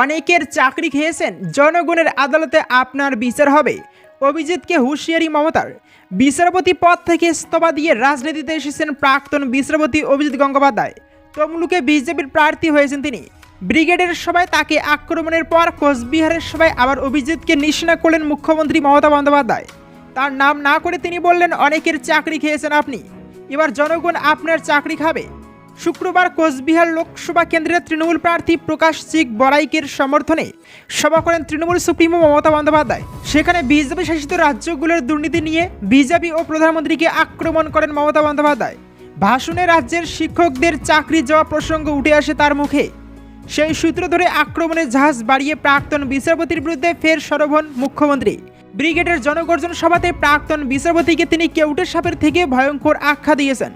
অনেকের চাকরি খেয়েছেন, জনগণের আদালতে আপনার বিচার হবে। অভিজিৎকে হুঁশিয়ারি মমতার। বিচারপতি পদ থেকে ইস্তফা দিয়ে রাজনীতিতে এসেছেন প্রাক্তন বিচারপতি অভিজিৎ গঙ্গোপাধ্যায়। তমলুকে বিজেপির প্রার্থী হয়েছেন তিনি। ব্রিগেডের সভায় তাকে আক্রমণের পর কোচবিহারের সভায় আবার অভিজিৎকে নিশানা করলেন মুখ্যমন্ত্রী মমতা বন্দ্যোপাধ্যায়। তার নাম না করে তিনি বললেন, অনেকের চাকরি খেয়েছেন আপনি। এবার জনগণ আপনার চাকরি খাবে। শুক্রবার কোচবিহার লোকসভা কেন্দ্রের তৃণমূল প্রার্থী প্রকাশ চিক বড়াইকের সমর্থনে সভা করেন তৃণমূল সুপ্রিমো মমতা বন্দ্যোপাধ্যায়। সেখানে বিজেপি শাসিত রাজ্যগুলোর দুর্নীতি নিয়ে বিজেপি ও প্রধানমন্ত্রীকে আক্রমণ করেন মমতা বন্দ্যোপাধ্যায়। ভাষণে রাজ্যের শিক্ষকদের চাকরি যাওয়া প্রসঙ্গ উঠে আসে তার মুখে। সেই সূত্র ধরে আক্রমণের জাহাজ বাড়িয়ে প্রাক্তন বিচারপতির বিরুদ্ধে ফের সরব হন মুখ্যমন্ত্রী। ব্রিগেডের জনগর্জন সভাতে প্রাক্তন বিচারপতিকে তিনি কেউটের সাপের থেকে ভয়ঙ্কর আখ্যা দিয়েছেন।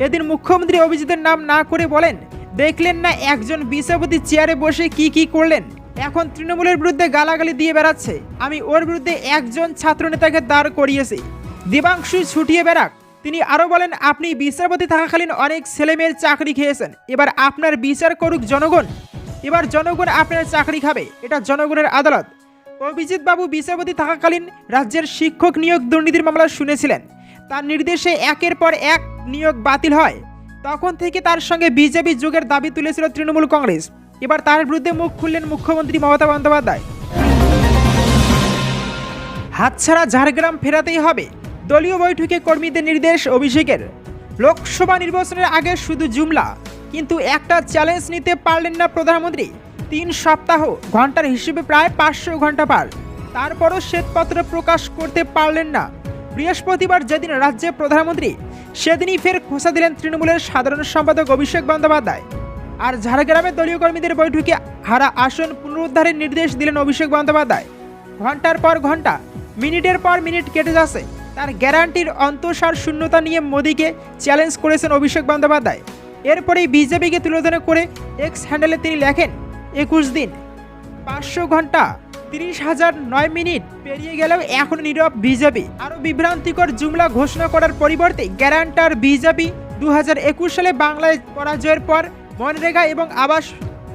এদিন মুখ্যমন্ত্রী অভিজিতের নাম না করে বলেন, দেখলেন না একজন বিচারপতি চেয়ারে বসে কি কি করলেন? এখন তৃণমূলের বিরুদ্ধে গালাগালি দিয়ে বেড়াচ্ছে। আমি ওর বিরুদ্ধে একজন ছাত্রনেতাকে দাঁড় করিয়েছি। দেবাংশু ছুটিয়ে বেড়াক। তিনি আরও বলেন, আপনি বিচারপতি থাকাকালীন অনেক ছেলেমেয়ের চাকরি খেয়েছেন। এবার আপনার বিচার করুক জনগণ। এবার জনগণ আপনার চাকরি খাবে। এটা জনগণের আদালত। অভিজিৎ বাবু বিচারপতি থাকাকালীন রাজ্যের শিক্ষক নিয়োগ দুর্নীতির মামলা শুনেছিলেন। তার নির্দেশে একের পর এক নিয়োগ বাতিল হয়। তখন থেকে তার সঙ্গে বিজেপি যুগের দাবি তুলেছিল তৃণমূল কংগ্রেস। এবার তার বিরুদ্ধে মুখ খুললেন মুখ্যমন্ত্রী মমতা বন্দ্যোপাধ্যায়। হাতছাড়া ঝাড়গ্রাম ফেরাতেই হবে। দলীয় বৈঠকে কর্মীদের নির্দেশ অভিষেকের। লোকসভা নির্বাচনের আগে শুধু জুমলা। কিন্তু একটা চ্যালেঞ্জ নিতে পারলেন না প্রধানমন্ত্রী। তিন সপ্তাহ, ঘণ্টার হিসেবে প্রায় পাঁচশো ঘণ্টা পার। তারপরও শ্বেতপত্র প্রকাশ করতে পারলেন না। বৃহস্পতিবার যেদিন রাজ্যে প্রধানমন্ত্রী, সেদিনই ফের খোসা দিলেন তৃণমূলের সাধারণ সম্পাদক অভিষেক বন্দ্যোপাধ্যায়। আর ঝাড়গ্রামে দলীয় কর্মীদের বৈঠকে হারা আসন পুনরুদ্ধারের নির্দেশ দিলেন অভিষেক বন্দ্যোপাধ্যায়। ঘণ্টার পর ঘণ্টা মিনিটের পর মিনিট কেটে যাচ্ছে। তার গ্যারান্টির অন্তঃসার শূন্যতা নিয়ে মোদীকে চ্যালেঞ্জ করেছেন অভিষেক বন্দ্যোপাধ্যায়। এরপরেই বিজেপিকে তুলোধনা করে এক্স হ্যান্ডেলে তিনি লেখেন, একুশ দিন পাঁচশো ঘণ্টা, তিরিশ হাজার নয় মিনিট পেরিয়ে গেলেও এখন নীরব বিজেপি। আরও বিভ্রান্তিকর জুমলা ঘোষণা করার পরিবর্তে গ্যারান্টার বিজেপি দু হাজার একুশ সালে বাংলায় পরাজয়ের পর মনরেগা এবং আবাস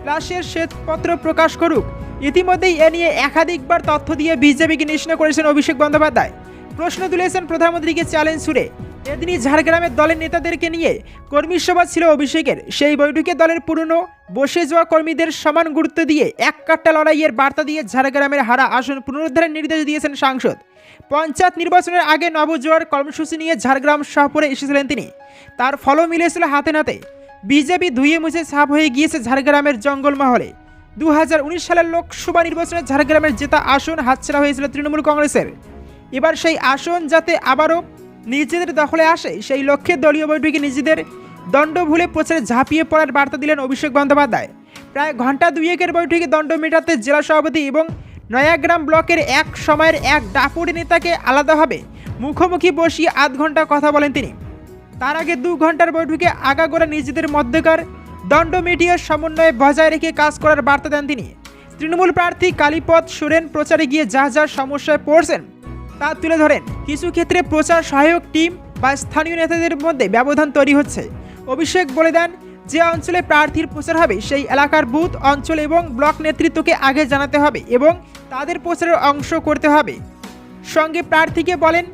প্লাসের শ্বেতপত্র প্রকাশ করুক। ইতিমধ্যেই এ নিয়ে একাধিকবার তথ্য দিয়ে বিজেপিকে নিষ্ণ করেছেন অভিষেক বন্দ্যোপাধ্যায়। প্রশ্ন তুলেছেন প্রধানমন্ত্রীকে চ্যালেঞ্জ ছুড়ে। এদিনই ঝাড়গ্রামের দলের নেতাদেরকে নিয়ে কর্মী সভা ছিল অভিষেকের। সেই বৈঠকে দলের পুরনো, বসে যাওয়া কর্মীদের সমান গুরুত্ব দিয়ে এক কাট্টা লড়াইয়ের বার্তা দিয়ে ঝাড়গ্রামের হারা আসন পুনরুদ্ধারের নির্দেশ দিয়েছেন সাংসদ। পঞ্চায়েত নির্বাচনের আগে নবজোয়ার কর্মসূচি নিয়ে ঝাড়গ্রাম সফরে এসেছিলেন তিনি। তার ফলও মিলেছিল হাতে নাতে। বিজেপি ধুয়ে মুছে সাফ হয়ে গিয়েছে ঝাড়গ্রামের জঙ্গলমহলে দু হাজার উনিশ সালের লোকসভা নির্বাচনে ঝাড়গ্রামের জেতা আসন হাতছাড়া হয়েছিল তৃণমূল কংগ্রেসের। এবার সেই আসন যাতে আবারও নিজেদের দখলে আসে। সেই লক্ষ্যে দলীয় বৈঠকে নিজেদের দণ্ড ভুলে প্রচারে ঝাঁপিয়ে পড়ার বার্তা দিলেন অভিষেক বন্দ্যোপাধ্যায়। প্রায় ঘণ্টা দুয়েকের বৈঠকে দণ্ড মেটাতে জেলা সভাপতি এবং নয়াগ্রাম ব্লকের এক সময়ের এক ডাপুরি নেতাকে আলাদাভাবে মুখোমুখি বসিয়ে আধ ঘণ্টা কথা বলেন তিনি। তার আগে দু ঘণ্টার বৈঠকে আগাগোড়া নিজেদের মধ্যকার দণ্ড মিডিয়া সমন্বয়ে বজায় রেখে কাজ করার বার্তা দেন তিনি। তৃণমূল প্রার্থী কালীপদ সোরেন প্রচারে গিয়ে যা যা সমস্যায় পড়ছেন তা তুলে ধরেন। কিছু ক্ষেত্রে প্রচার সহায়ক টিম বা স্থানীয় নেতাদের মধ্যে ব্যবধান তৈরি হচ্ছে। অভিষেক বলে দেন, যে অঞ্চলে প্রার্থীর প্রচার হবে, সেই এলাকার বুথ, অঞ্চল এবং ব্লক নেতৃত্বকে আগে জানাতে হবে এবং তাদের প্রচারের অংশ করতে হবে। সঙ্গে প্রার্থীকে বলেন,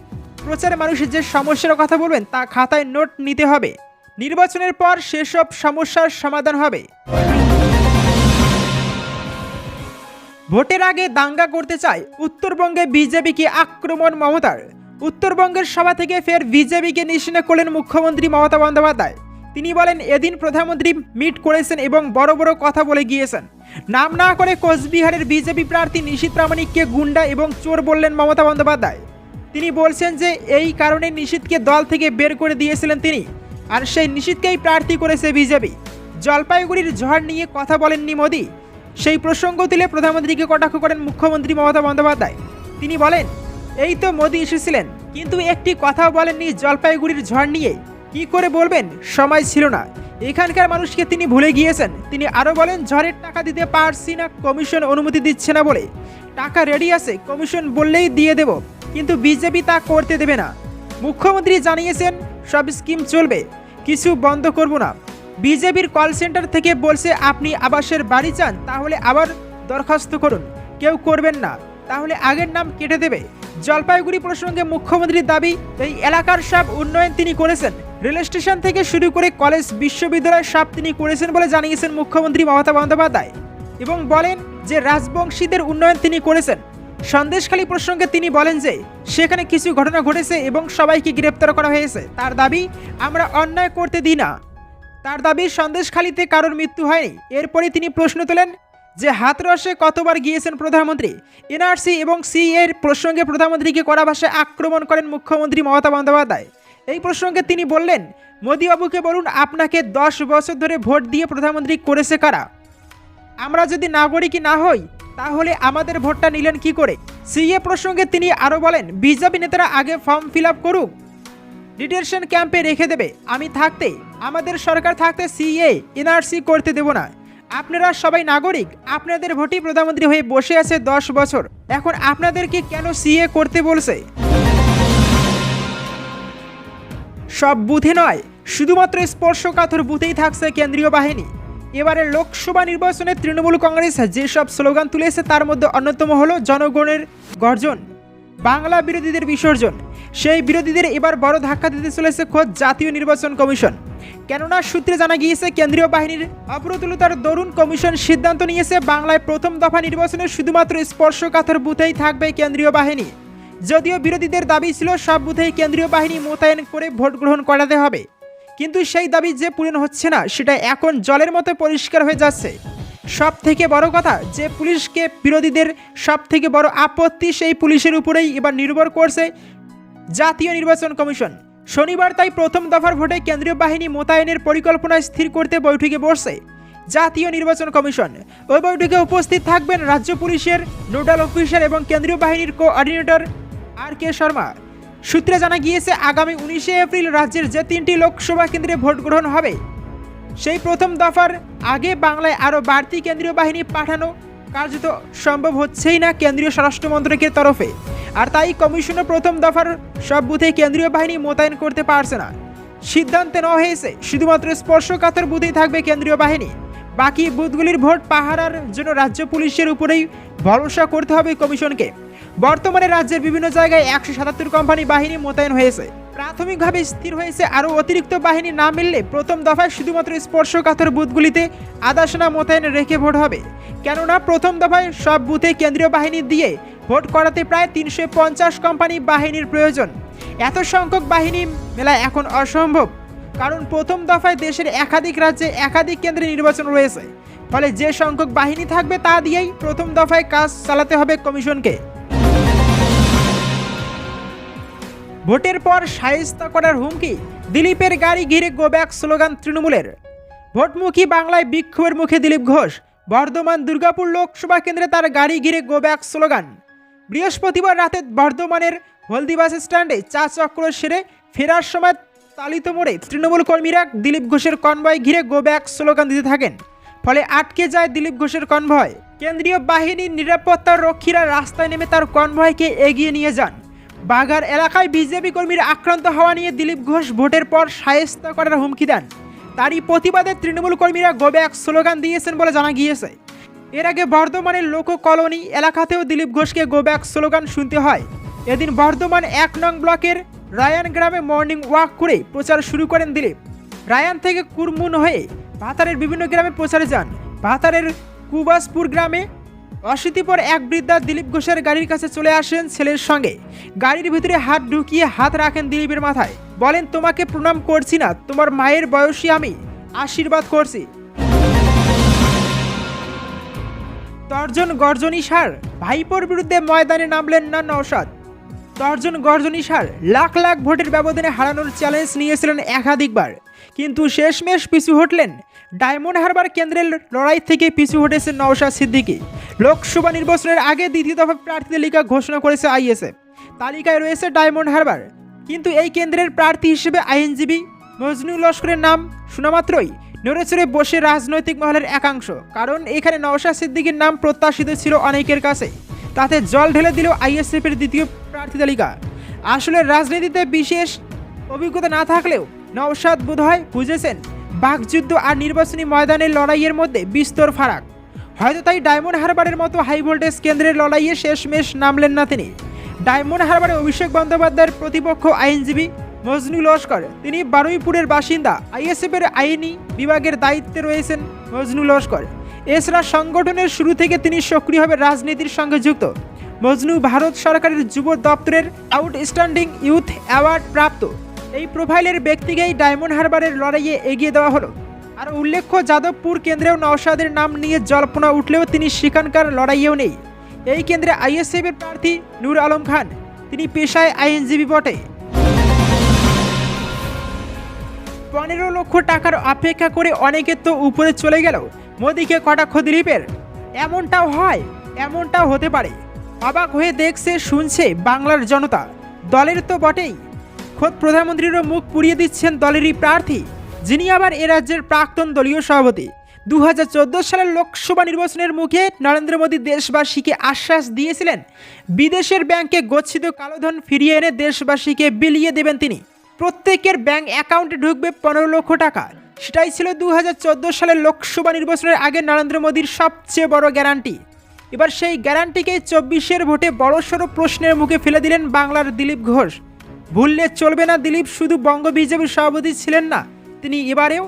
প্রচারে মানুষের যে সমস্যার কথা বলবেন, তা খাতায় নোট নিতে হবে। নির্বাচনের পর সেসব সমস্যার সমাধান হবে। ভোটের আগে দাঙ্গা করতে চায় উত্তরবঙ্গে বিজেপিকে আক্রমণ মমতার? উত্তরবঙ্গের সভা থেকে ফের বিজেপিকে নিশানা করলেন মুখ্যমন্ত্রী মমতা বন্দ্যোপাধ্যায়। তিনি বলেন, এদিন প্রধানমন্ত্রী মিট করেছেন এবং বড় বড় কথা বলে গিয়েছেন। নাম না করে কোচবিহারের বিজেপি প্রার্থী নিশীত প্রামাণিককে গুন্ডা এবং চোর বললেন মমতা বন্দ্যোপাধ্যায়। তিনি বলছেন যে, এই কারণে নিশীতকে দল থেকে বের করে দিয়েছিলেন তিনি, আর সেই নিশীতকেই প্রার্থী করেছে বিজেপি। জলপাইগুড়ির ঝড় নিয়ে কথা বলেননি মোদী। সেই প্রসঙ্গ তুলে প্রধানমন্ত্রীকে কটাক্ষ করেন মুখ্যমন্ত্রী মমতা বন্দ্যোপাধ্যায়। তিনি বলেন, এই তো মোদী এসেছিলেন, কিন্তু একটি কথাও বলেননি জলপাইগুড়ির ঝড় নিয়ে। কি করে বলবেন? সময় ছিল না। এখানকার মানুষকে তিনি ভুলে গিয়েছেন। তিনি আরও বলেন, ঝড়ের টাকা দিতে পারছি না, কমিশন অনুমতি দিচ্ছে না বলে। টাকা রেডি আছে, কমিশন বললেই দিয়ে দেব, কিন্তু বিজেপি তা করতে দেবে না। মুখ্যমন্ত্রী জানিয়েছেন, সব স্কিম চলবে, কিছু বন্ধ করব না। বিজেপির কল সেন্টার থেকে বলছে, আপনি আবাসের বাড়ি চান, তাহলে আবার দরখাস্ত করুন। কেউ করবেন না। তাহলে আগের নাম কেটে দেবে। জলপাইগুড়ি প্রসঙ্গে মুখ্যমন্ত্রীর দাবি, এই এলাকার সব উন্নয়ন তিনি করেছেন। রেল স্টেশন থেকে শুরু করে কলেজ, বিশ্ববিদ্যালয় সব তিনি করেছেন বলে জানিয়েছেন মুখ্যমন্ত্রী মমতা বন্দ্যোপাধ্যায়। এবং বলেন যে, রাজবংশীদের উন্নয়ন তিনি করেছেন। সন্দেশখালী প্রসঙ্গে তিনি বলেন যে, সেখানে কিছু ঘটনা ঘটেছে এবং সবাইকে গ্রেপ্তার করা হয়েছে। তার দাবি, আমরা অন্যায় করতে দিই না। তার দাবি, সন্দেশখালীতে কারোর মৃত্যু হয়নি। এরপরে তিনি প্রশ্ন তোলেন যে, হাতরসে কতবার গিয়েছেন প্রধানমন্ত্রী? এনআরসি এবং সি এর প্রসঙ্গে প্রধানমন্ত্রীকে কড়া ভাষায় আক্রমণ করেন মুখ্যমন্ত্রী মমতা বন্দ্যোপাধ্যায়। এই প্রসঙ্গে তিনি বললেন, মোদীবাবুকে বলুন, আপনাকে দশ বছর ধরে ভোট দিয়ে প্রধানমন্ত্রী করেছে কারা? আমরা যদি নাগরিকই না হই, তাহলে আমাদের ভোটটা নিলেন কি করে? সিএ প্রসঙ্গে তিনি আরও বলেন, বিজেপি নেতারা আগে ফর্ম ফিল আপ করুক। ডিটেনশন ক্যাম্পে রেখে দেবে। আমি থাকতে আমাদের সরকার থাকতে সিএ, এনআরসি করতে দেব না। আপনারা সবাই নাগরিক, আপনাদের ভোটই প্রধানমন্ত্রী হয়ে বসে আছে দশ বছর। এখন আপনাদেরকে কেন সিএ করতে বলছে? সব বুথে নয়, শুধুমাত্র স্পর্শকাতর বুথেই থাকছে কেন্দ্রীয় বাহিনী। এবারে লোকসভা নির্বাচনে তৃণমূল কংগ্রেস যেসব স্লোগান তুলেছে, তার মধ্যে অন্যতম হল জনগণের গর্জন। বাংলা বিরোধীদের বিসর্জন। সেই বিরোধীদের এবার বড় ধাক্কা দিতে চলেছে খোদ জাতীয় নির্বাচন কমিশন। কেননা সূত্রে জানা গিয়েছে, কেন্দ্রীয় বাহিনীর অপ্রতুলতার দরুন কমিশন সিদ্ধান্ত নিয়েছে, বাংলায় প্রথম দফা নির্বাচনে শুধুমাত্র স্পর্শকাতর বুথেই থাকবে কেন্দ্রীয় বাহিনী। যদিও বিরোধীদের দাবি ছিল, সব বুথেই কেন্দ্রীয় বাহিনী মোতায়েন করে ভোট গ্রহণ করাতে হবে। কিন্তু সেই দাবি যে পূরণ হচ্ছে না, সেটা এখন জলের মতো পরিষ্কার হয়ে যাচ্ছে। সব থেকে বড় কথা, যে পুলিশকে বিরোধীদের সব থেকে বড় আপত্তি, সেই পুলিশের উপরেই এবার নির্ভর করছে জাতীয় নির্বাচন কমিশন। শনিবার তাই প্রথম দফার ভোটে কেন্দ্রীয় বাহিনী মোতায়েনের পরিকল্পনা স্থির করতে বৈঠকে বসছে জাতীয় নির্বাচন কমিশন। ওই বৈঠকে উপস্থিত থাকবেন রাজ্য পুলিশের নোডাল অফিসার এবং কেন্দ্রীয় বাহিনীর কোঅর্ডিনেটর আর কে শর্মা। সূত্রে জানা গিয়েছে, আগামী উনিশে এপ্রিল রাজ্যের যে তিনটি লোকসভা কেন্দ্রে ভোট গ্রহণ হবে, সেই প্রথম দফার আগে বাংলায় আরও বাড়তি কেন্দ্রীয় বাহিনী পাঠানো কার্যত সম্ভব হচ্ছেই না কেন্দ্রীয় স্বরাষ্ট্রমন্ত্রকের তরফে। আর তাই কমিশনও প্রথম দফার সব বুথে কেন্দ্রীয় বাহিনী মোতায়েন করতে পারছে না। সিদ্ধান্তে নেওয়া হয়েছে, শুধুমাত্র স্পর্শকাতর বুথেই থাকবে কেন্দ্রীয় বাহিনী। বাকি বুথগুলির ভোট পাহারার জন্য রাজ্য পুলিশের উপরেই ভরসা করতে হবে কমিশনকে। বর্তমানে রাজ্যের বিভিন্ন জায়গায় একশো সাতাত্তর কোম্পানি বাহিনী মোতায়েন হয়েছে। প্রাথমিকভাবে স্থির হয়েছে আরও অতিরিক্ত বাহিনী না মিললে প্রথম দফায় শুধুমাত্র স্পর্শকাতর বুথগুলিতে আদাসনা মোতায়েন রেখে ভোট হবে। কেননা প্রথম দফায় সব বুথে কেন্দ্রীয় বাহিনী দিয়ে ভোট করাতে প্রায় তিনশো পঞ্চাশ কোম্পানি বাহিনীর প্রয়োজন। এত সংখ্যক বাহিনী মেলা এখন অসম্ভব। কারণ প্রথম দফায় দেশের একাধিক রাজ্যে একাধিক কেন্দ্রে নির্বাচন রয়েছে। ফলে যে সংখ্যক বাহিনী থাকবে তা দিয়েই প্রথম দফায় কাজ চালাতে হবে কমিশনকে। ভোটের পর সাহিস্তা করার হুমকি, দিলীপের গাড়ি ঘিরে গোব্যাক স্লোগান তৃণমূলের। ভোটমুখী বাংলায় বিক্ষোভের মুখে দিলীপ ঘোষ, বর্ধমান দুর্গাপুর লোকসভা কেন্দ্রে তার গাড়ি ঘিরে গোব্যাক স্লোগান। বৃহস্পতিবার রাতে বর্ধমানের হলদি বাস স্ট্যান্ডে চা চক্র সেরে ফেরার সময় তালিত মোড়ে তৃণমূল কর্মীরা দিলীপ ঘোষের কনভয় ঘিরে গোব্যাক স্লোগান দিতে থাকেন। ফলে আটকে যায় দিলীপ ঘোষের কনভয়। কেন্দ্রীয় বাহিনীর নিরাপত্তা রক্ষীরা রাস্তায় নেমে তার কনভয়কে এগিয়ে নিয়ে যান। বাগার এলাকায় বিজেপি কর্মীর আক্রান্ত হওয়া নিয়ে দিলীপ ঘোষ ভোটের পর সায়স্তা করার হুমকি দেন। তারই প্রতিবাদে তৃণমূল কর্মীরা গোব্যাক স্লোগান দিয়েছেন বলে জানা গিয়েছে। এর আগে বর্ধমানের লোক কলোনি এলাকাতেও দিলীপ ঘোষকে গোব্যাক স্লোগান শুনতে হয়। এদিন বর্ধমান এক নং ব্লকের রায়ান গ্রামে মর্নিং ওয়াক করে প্রচার শুরু করেন দিলীপ। রায়ান থেকে কুরমুন হয়ে ভাতারের বিভিন্ন গ্রামে প্রচারে যান। ভাতারের কুবাসপুর গ্রামে অশীতিপর এক বৃদ্ধা দিলীপ ঘোষের গাড়ির কাছে চলে আসেন ছেলের সঙ্গে। গাড়ির ভিতরে হাত ঢুকিয়ে হাত রাখেন দিলীপের মাথায়। বলেন, তোমাকে প্রণাম করছি না, তোমার মায়ের বয়সী আমি। আশীর্বাদ করছি। তর্জন গর্জনী সার। ভাইপোর বিরুদ্ধে ময়দানে নামলেন না নওশাদ তর্জন গর্জনী সার লাখ লাখ ভোটের ব্যবধানে হারানোর চ্যালেঞ্জ নিয়েছিলেন একাধিকবার। কিন্তু শেষমেশ পিছু হটলেন ডায়মন্ড হারবার কেন্দ্রের লড়াই থেকে পিছু হটেছে নওশাদ সিদ্দিকী। লোকসভা নির্বাচনের আগে দ্বিতীয় দফা প্রার্থী তালিকা ঘোষণা করেছে আইএসএফ। তালিকায় রয়েছে ডায়মন্ড হারবার। কিন্তু এই কেন্দ্রের প্রার্থী হিসেবে আইনজীবী মজনু লস্করের নাম শোনা মাত্রই। নড়েচড়ে বসে রাজনৈতিক মহলের একাংশ, কারণ এখানে নওশাদ সিদ্দিকীর নাম প্রত্যাশিত ছিল অনেকের কাছে। তাতে জল ঢেলে দিল আইএসএফের দ্বিতীয় প্রার্থী তালিকা। আসলে রাজনীতিতে বিশেষ অভিজ্ঞতা না থাকলেও নওশাদ বোধহয় বুঝেছেন, বাকযুদ্ধ আর নির্বাচনী ময়দানের লড়াইয়ের মধ্যে বিস্তর ফারাক। হয়তো তাই ডায়মন্ড হারবারের মতো হাই ভোল্টেজ কেন্দ্রের লড়াইয়ে শেষমেশ নামলেন না তিনি। ডায়মন্ড হারবারে অভিষেক বন্দ্যোপাধ্যায়ের প্রতিপক্ষ আইনজীবী মজনু লস্কর, তিনি বারুইপুরের বাসিন্দা। আইএসএফের আইনি বিভাগের দায়িত্বে রয়েছেন মজনু লস্কর। এছাড়া সংগঠনের শুরু থেকে তিনি সক্রিয়ভাবে রাজনীতির সঙ্গে যুক্ত। মজনু ভারত সরকারের যুব দপ্তরের আউটস্ট্যান্ডিং ইউথ অ্যাওয়ার্ড প্রাপ্ত। এই প্রোফাইলের ব্যক্তিকেই ডায়মন্ড হারবারের লড়াইয়ে এগিয়ে দেওয়া হলো। আর উল্লেখ্য, যাদবপুর কেন্দ্রেও নওশাদের নাম নিয়ে জল্পনা উঠলেও তিনি সেখানকার লড়াইয়েও নেই। এই কেন্দ্রে আইএসএফের প্রার্থী নূর আলম খান। তিনি পেশায় আইনজীবী বটে। পনেরো লক্ষ টাকার অপেক্ষা করে অনেকে তো উপরে চলে গেল। মোদিকে কটাক্ষ দিলীপের? এমনটাও হয়, এমনটাও হতে পারে। অবাক হয়ে দেখছে, শুনছে বাংলার জনতা। দলের তো বটেই। খোদ প্রধানমন্ত্রীরও মুখ পুড়িয়ে দিচ্ছেন দলেরই প্রার্থী, যিনি আবার এ রাজ্যের প্রাক্তন দলীয় সভাপতি। দু হাজার চোদ্দ সালের লোকসভা নির্বাচনের মুখে নরেন্দ্র মোদী দেশবাসীকে আশ্বাস দিয়েছিলেন, বিদেশের ব্যাংকে গচ্ছিত কালোধন ফিরিয়ে এনে দেশবাসীকে বিলিয়ে দেবেন তিনি। প্রত্যেকের ব্যাংক অ্যাকাউন্টে ঢুকবে পনেরো লক্ষ টাকা। সেটাই ছিল দু হাজার চোদ্দ সালের লোকসভা নির্বাচনের আগে নরেন্দ্র মোদীর সবচেয়ে বড় গ্যারান্টি। এবার সেই গ্যারান্টিকে চব্বিশের ভোটে বড়সড় প্রশ্নের মুখে ফেলে দিলেন বাংলার দিলীপ ঘোষ। ভুললে চলবে না দিলীপ, শুধু বঙ্গ বিজেপির সভাপতি ছিলেন না, তিনি এবারেও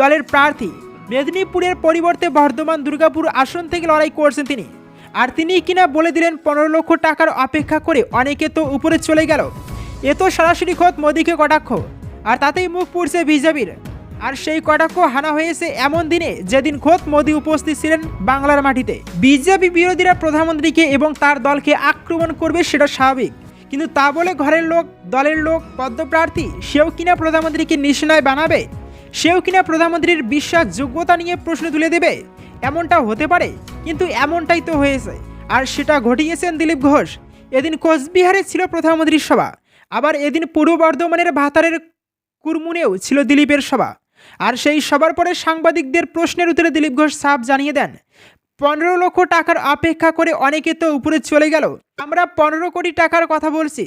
দলের প্রার্থী। মেদিনীপুরের পরিবর্তে বর্ধমান, দুর্গাপুর আসন থেকে লড়াই করছেন তিনি। আর তিনি কিনা বলে দিলেন পনেরো লক্ষ টাকার অপেক্ষা করে অনেকে তো উপরে চলে গেল। এ তো সরাসরি খোদ মোদীকে কটাক্ষ, আর তাতেই মুখ পুড়ছে বিজেপির। আর সেই কটাক্ষ হানা হয়েছে এমন দিনে যেদিন খোদ মোদী উপস্থিত ছিলেন বাংলার মাটিতে। বিজেপি বিরোধীরা প্রধানমন্ত্রীকে এবং তার দলকে আক্রমণ করবে সেটা স্বাভাবিক। কিন্তু তা বলে ঘরের লোক, দলের লোক, পদ্মপ্রার্থী, সেও কিনা প্রধানমন্ত্রীকে নিশানায় বানাবে? সেও কিনা প্রধানমন্ত্রীর বিশ্বাসযোগ্যতা নিয়ে প্রশ্ন তুলে দেবে? এমনটা হতে পারে, কিন্তু এমনটাই তো হয়েছে। আর সেটা ঘটিয়েছেন দিলীপ ঘোষ। এদিন কোচবিহারে ছিল প্রধানমন্ত্রীর সভা। আবার এদিন পূর্ব বর্ধমানের ভাতারের কুরমুনেও ছিল দিলীপের সভা। আর সেই সবার পরে সাংবাদিকদের প্রশ্নের উত্তরে দিলীপ ঘোষ সাফ জানিয়ে দেন, পনেরো লক্ষ টাকার অপেক্ষা করে অনেকে তো উপরে চলে গেল। আমরা পনেরো কোটি টাকার কথা বলছি।